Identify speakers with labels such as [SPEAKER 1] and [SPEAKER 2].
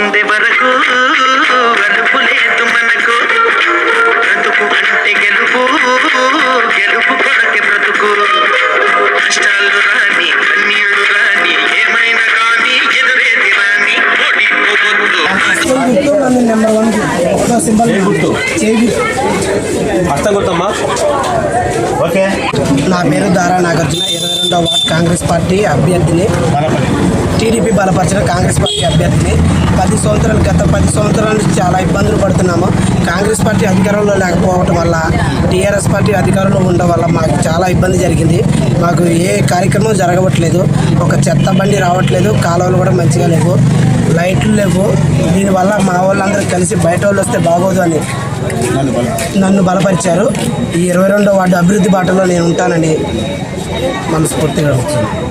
[SPEAKER 1] పొందే వరకు అదుపు లేదు మనకు. బ్రతుకు అంటే గెలుపు గెలుపు కొరకే బ్రతుకు. కష్టాలు రాని కన్నీళ్ళు రాని ఏమైనా కానీ ఎదురేది రాని.
[SPEAKER 2] అర్థం ఓకే.
[SPEAKER 3] నా పేరు దారా నాగార్జున ఇరవై రెండో వార్డ్ కాంగ్రెస్ పార్టీ అభ్యర్థిని. టీడీపీ బలపరిచిన కాంగ్రెస్ పార్టీ అభ్యర్థిని పది సంవత్సరాలు గత పది సంవత్సరాల నుంచి చాలా ఇబ్బందులు పడుతున్నాము. కాంగ్రెస్ పార్టీ అధికారంలో లేకపోవటం వల్ల టీఆర్ఎస్ పార్టీ అధికారంలో ఉండడం వల్ల మాకు చాలా ఇబ్బంది జరిగింది. మాకు ఏ కార్యక్రమం జరగవట్లేదు. ఒక చెత్త బండి రావట్లేదు. కాలువలు కూడా మంచిగా లేవు. లైట్లు లేవు. దీనివల్ల మా వాళ్ళందరూ కలిసి బయట వాళ్ళు వస్తే బాగోదు అని నన్ను బలపరిచారు. ఈ ఇరవై రెండో వార్డు అభివృద్ధి బాటలో నేను ఉంటానని మనస్ఫూర్తిగా చెప్తున్నాను.